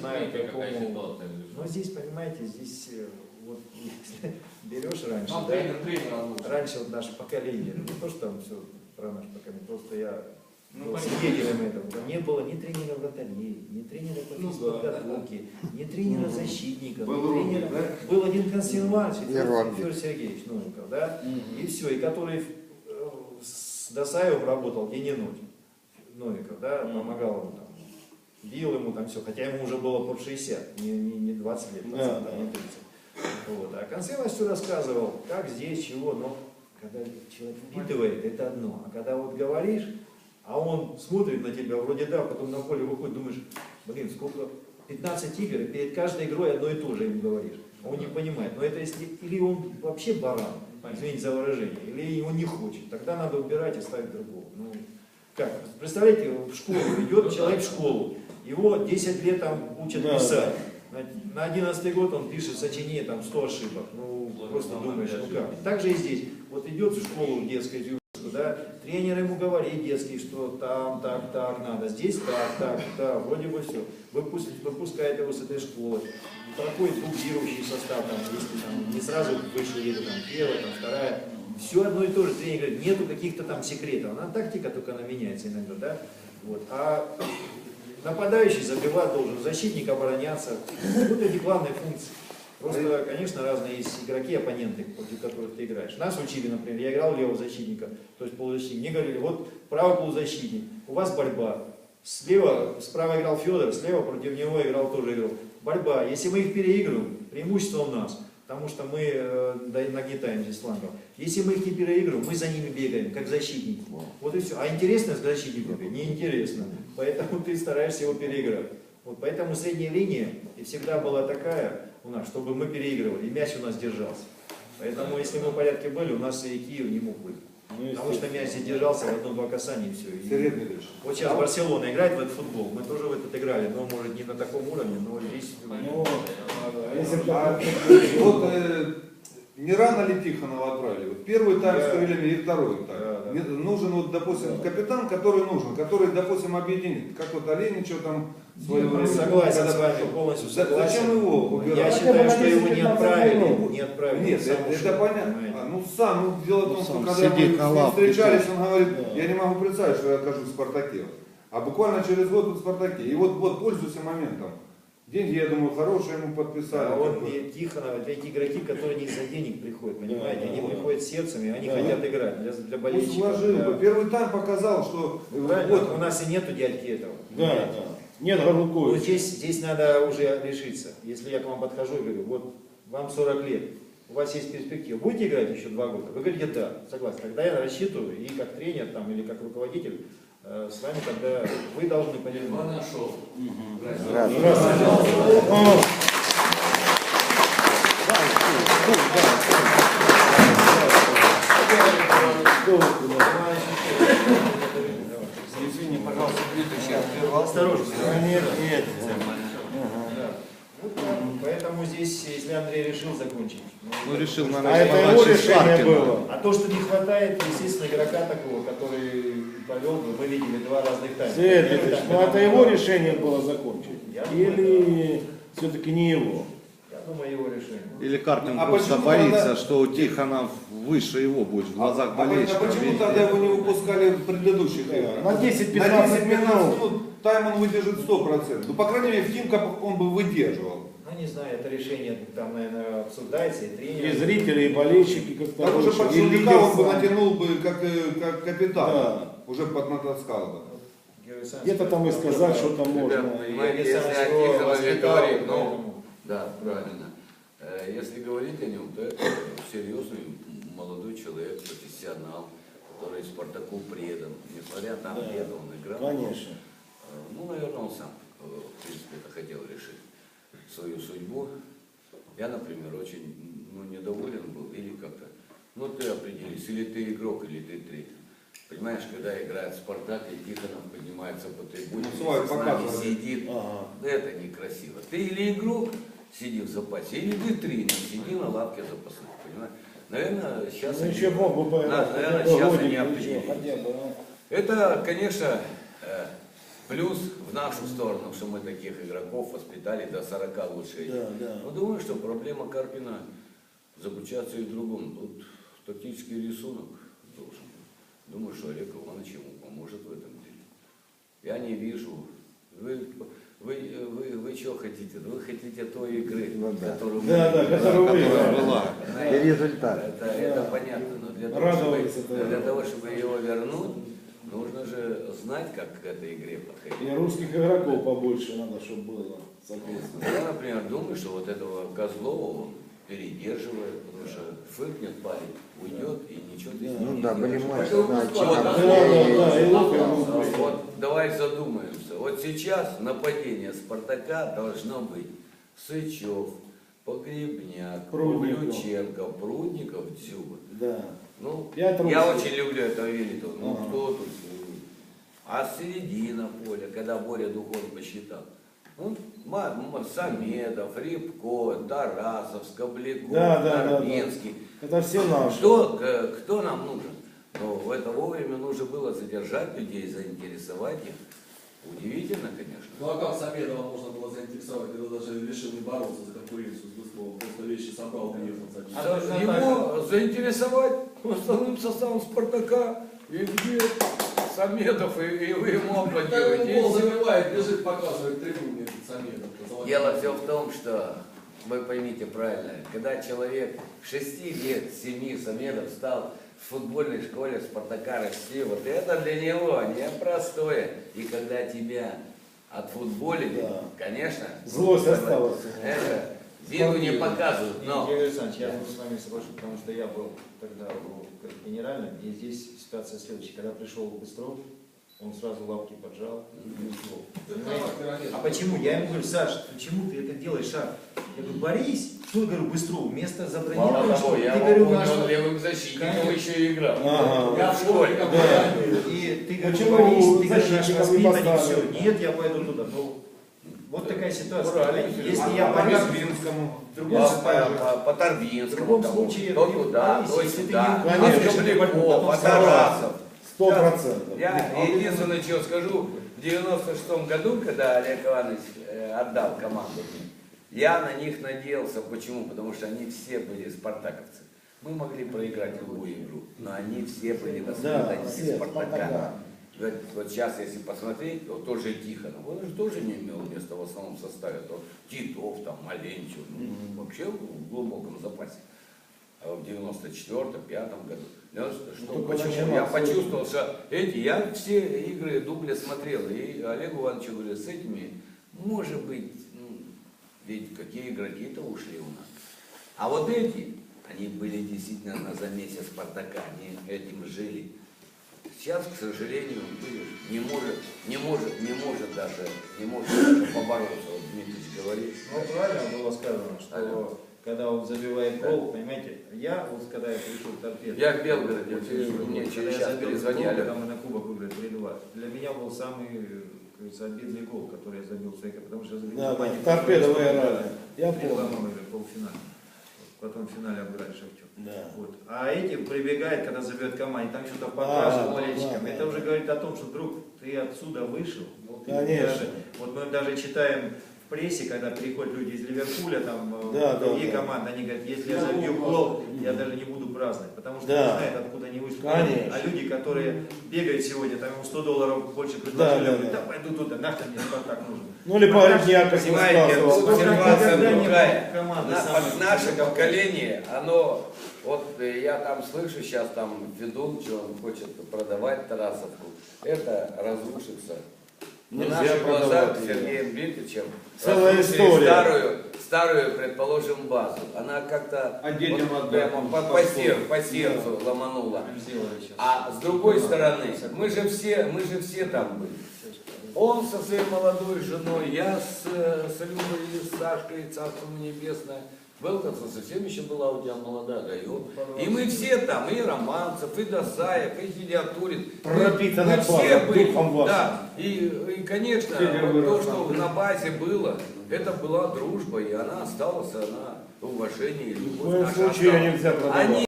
знаю, какому... ситуация. Но здесь, понимаете, здесь э, вот берешь раньше, да, тренер тренера лучше. раньше вот наше поколение, не то, что там все про наше поколение, просто я Ну, свидетелем этого. Там не было ни тренера вратарей, ни тренера по Ну, физподготовке, ни тренера защитника, Был ни тренера... да? Был один Константин Иванович, и И Федор Сергеевич Новиков, да, и все, и который э, с Досаевым работал день и ночь. Новиков, да, помогал ему там, бил ему там все, хотя ему уже было под 60, не, не, не 20 лет, Да, пацан, да. не 30. Вот. А Константин все рассказывал, как здесь, чего, но когда человек впитывает, это одно. А когда вот говоришь, а он смотрит на тебя, вроде да, потом на поле выходит, думаешь, блин, сколько, 15 игр, и перед каждой игрой одно и то же ему говоришь. А он не понимает. Но это если, или он вообще баран, извините за выражение, или он не хочет, тогда надо убирать и ставить другого. Ну, как? Представляете, в школу идет человек в школу, его 10 лет там учат Да, писать. На- На 11 год он пишет сочинение, там 100 ошибок. Ну, просто думаешь, ну как. Так же и здесь. Вот идет в школу детскую, юношескую, да, тренер ему говорит детский, что там, так, так надо, здесь так, так, да, вроде бы все. выпускает его с этой школы. Проходит дублирующий состав, там, если там не сразу вышли там первая, там вторая. Все одно и то же. Тренер говорит, нету каких-то там секретов. Она тактика только она меняется иногда, да. Вот. А нападающий забивать должен, защитник обороняться. Вот эти главные функции. Просто, конечно, разные есть игроки, оппоненты, против которых ты играешь. Нас учили, например, я играл левого защитника, то есть полузащитник. Мне говорили, вот правый полузащитник, у вас борьба. Слева, справа играл Федор, слева против него играл тоже играл. Борьба. Если мы их переигрываем, преимущество у нас, потому что мы э, нагнетаем здесь флангов. Если мы их не переигрываем, мы за ними бегаем, как защитники. Вот и все. А интересно с защитником? Неинтересно. Поэтому ты стараешься его переиграть. Вот поэтому средняя линия и всегда была такая у нас, чтобы мы переигрывали, и мяч у нас держался. Поэтому, если мы в порядке были, у нас и Киев не мог быть. Ну, Потому что мяч здесь держался в одно-два касания и все. Дмитриевич, Вот сейчас Барселона играет в этот футбол, мы тоже в этот играли, но может не на таком уровне, но здесь... Ну, а если а так- вот э, не рано ли Тихонова отправили? Вот первый тайм Да. с крыльями и второй тайм. Да, да. Нужен, вот, допустим, капитан, который нужен, который, допустим, объединит. Как вот Оленичев там свое время. Согласен когда с вами, полностью согласен. Зачем его убирать? Я считаю, что его не 10-15 отправили, не отправили. Нет, он сам это, это понятно. А, ну сам, ну дело в том, Ну, что когда мы лавке, встречались, да. он говорит, Да. я не могу представить, что я окажусь в Спартаке. А буквально через год в Спартаке. И вот, вот пользуйся моментом. Деньги, я думаю, хорошие ему подписали. А он и Тихонов, это эти игроки, которые не из-за денег приходят, понимаете? Да, Они да. приходят сердцем, и они Да. хотят играть для, для Пусть болельщиков. вложил да. бы. Первый тайм показал, что Ну, правильно, вот у нас и нету дядьки этого. Да, понимаете? да. Нет Ну, Горлуковича. здесь, здесь надо уже решиться. Если я к вам подхожу и говорю, вот вам 40 лет, у вас есть перспектива, будете играть еще два года? Вы говорите, да, согласен. Тогда я рассчитываю, и как тренер там, или как руководитель, с вами тогда вы должны понимать. Иван нашел. Здравствуйте. О, Извини, пожалуйста, Дмитрий, я прервал. Осторожно. Нет, нет. Поэтому здесь, если Андрей решил закончить. Ну, решил, А наверное, это его решение было. А то, что не хватает, естественно, игрока такого, который повел бы, мы видели два разных тайма. Сергей ну это его решение было закончить. Я думаю, Или все-таки не его? Я думаю, его решение. Или Карпин А просто боится, тогда- что Тихонов выше его будет в глазах а, а болельщиков. почему видите? тогда его не выпускали в предыдущих играх? на 10-15 На 10-15 минут. минут тайм он выдержит 100%. Ну, по крайней мере, в Химках он бы выдерживал. Ну, не знаю, это решение там, наверное, обсуждается, и тренер. И зрители, и болельщики как-то Так уже под он бы натянул бы как, э, как капитан. Да. Уже поднатаскал бы. Где-то там и сказал, сказать, что там можно. если о Тихонове говорить, ну, да, правильно. Э, Если говорить о нем, то это серьезный молодой человек, профессионал, который Спартаку предан. Несмотря там, Да. где он играл. Конечно. Э, Ну, наверное, он сам, э, в принципе, это хотел решить свою судьбу. Я, например, очень ну, недоволен был, или как-то, ну, ты определись, или ты игрок, или ты тренер. Понимаешь, когда играет Спартак, и Тихонов поднимается по трибуне, Ну, свой с нами сидит, Ага. это некрасиво. Ты или игрок, сиди в запасе, или ты тренер, сиди на лавке запасных, понимаешь? Наверное, сейчас... Ну они- еще мог бы Да, наверное, сейчас они определились. Это, конечно, э, Плюс в нашу сторону, что мы таких игроков воспитали до 40 лучше. этих. Да, да. Но думаю, что проблема Карпина заключается и в другом. Тут тактический рисунок. Думаю, что Олег Иванович ему поможет в этом деле. Я не вижу. Вы, вы, вы, вы что хотите? Вы хотите той игры, которую мы- Да, да, которая играли. была. И результат. Это, это понятно, но для того, Радоваться чтобы, тоже. для того, чтобы его вернуть, нужно же знать, как к этой игре подходить. И русских игроков побольше надо, чтобы было, соответственно. Я, например, думаю, что вот этого Козлова передерживает, потому что фыркнет парень, уйдет и ничего ты с ним Ну не да, матчи, Вот, да. Да, да, давай задумаемся. Вот сейчас нападение Спартака должно быть Сычев, Погребняк. Павлюченко, Прудников, Дзюба. Да. Ну, я очень люблю это видеть. вот, Ну, Ага. кто тут? А середина поля, когда Боря Духон посчитал. Ну, Самедов, Рябко, Тарасов, Скобляков, Да, да, да, да. Армянский. Это все наши. Кто, кто нам нужен? Но в это вовремя нужно было задержать людей, заинтересовать их. Удивительно, конечно. Ну а как Самедова можно было заинтересовать, когда даже решил не бороться за конкуренцию с Быстровым, просто вещи собрал, приехал за ним. А Его заинтересовать основным составом Спартака, и где Самедов, и, и вы ему аплодируете. Забивает, бежит, показывает трибуне Самедов. Дело все в том, что, вы поймите правильно, когда человек 6 лет, 7 Самедов стал в футбольной школе Спартака России, вот это для него непростое. И когда тебя отфутболили, Да. конечно, Злость осталась. это виду не показывают, но Игорь Александрович, я тут с вами соглашусь, потому что я был тогда генеральным, и здесь ситуация следующая. Когда пришел Быстров, он сразу лапки поджал и ушел. А почему? Я ему говорю, Саш, почему ты это делаешь, шаг? Я говорю, борись. Что, я говорю, Быстров, место мало забронировано, того, я ты, говорю, наш... левым защитником Конечно. еще и играл. Ага. Я в школе. Да. И ты, говорю, Почему борись, ты, говорю, наш воспитанник, все. Нет, я пойду туда. Ну, вот такая ситуация. Правильно. Если А я по борюсь, Гарбинскому. в другом По, случае- по, В другом случае, то туда, то если ты сюда, не а Конечно. Скобляков, а Тарасов. Сто процентов. Я единственное, что скажу, в 96 году, когда Олег Иванович э, отдал команду, я на них надеялся. Почему? Потому что они все были спартаковцы. Мы могли проиграть любую игру, но они все были Да, воспитанники все, Спартака. Спартака. Вот, вот сейчас, если посмотреть, вот тоже Тихонов, он же тоже не имел места в основном составе. То Титов, там, Маленчев, ну, вообще в глубоком запасе. А в 94-м, 5 году. Что, только почему? Я почувствовал, что эти, я все игры дубля смотрел, и Олегу Ивановичу говорю, с этими, может быть, ну, ведь какие игроки-то ушли у нас. А вот эти, они были действительно на замесе Спартака, они этим жили. Сейчас, к сожалению, не может, не может, не может даже, не может даже побороться. Вот Дмитрий говорит. Ну, правильно было сказано, что. Когда он забивает гол, понимаете, я вот когда я пришел в торпеду, Я в Белгороде, вот, вот, мне когда через я час забил перезвони, гол, Олег. когда мы на кубок выиграли 3-2, для меня был самый, говорится, обидный гол, который я забил карьере, потому что я забил Да, да, стоила, играли. Я 3-2 помню. мы в полуфинале. Вот, Потом в финале обыграли Шахтер. Да. Вот. А эти прибегают, когда забьет команда, там что-то А, подражает да, болельщикам. да, Это да. уже говорит о том, что, друг, ты отсюда вышел. Ты Конечно. даже- вот мы даже читаем прессе, когда приходят люди из Ливерпуля, там, э, Да, да, другие да. команды, они говорят, если я забью гол, я даже не буду праздновать, потому что Да. не знает, откуда они вышли. Конечно. А люди, которые бегают сегодня, там ему 100 долларов больше предложили, Да, да, говорят, да. да пойду туда, нахрен мне Спартак нужен. Ну или погребняк, как Понимаете, другая. наше поколение, оно, вот э, я там слышу сейчас там ведун, что он хочет продавать Тарасовку, это разрушится. На наших глазах с. Сергеем Дмитриевичем Целая история. старую, старую, предположим, базу. Она как-то А вот прямо по, по по, школе. сер- по сердцу ломанула. Сделали сейчас. А с другой стороны, мы же все, мы же все там были. Он со своей молодой женой, я с, э, с Любой и с Сашкой, Царство ему небесное. Белковца совсем еще была у тебя молодая, да, и, мы все там, и Романцев, и Досаев, и Гелиатурин. Пропитана мы все были, духом вашим. да, и, и конечно, вот то, что на базе было, это была дружба, и она осталась, она уважение и в любовь коем наша случае ее нельзя продавать. Они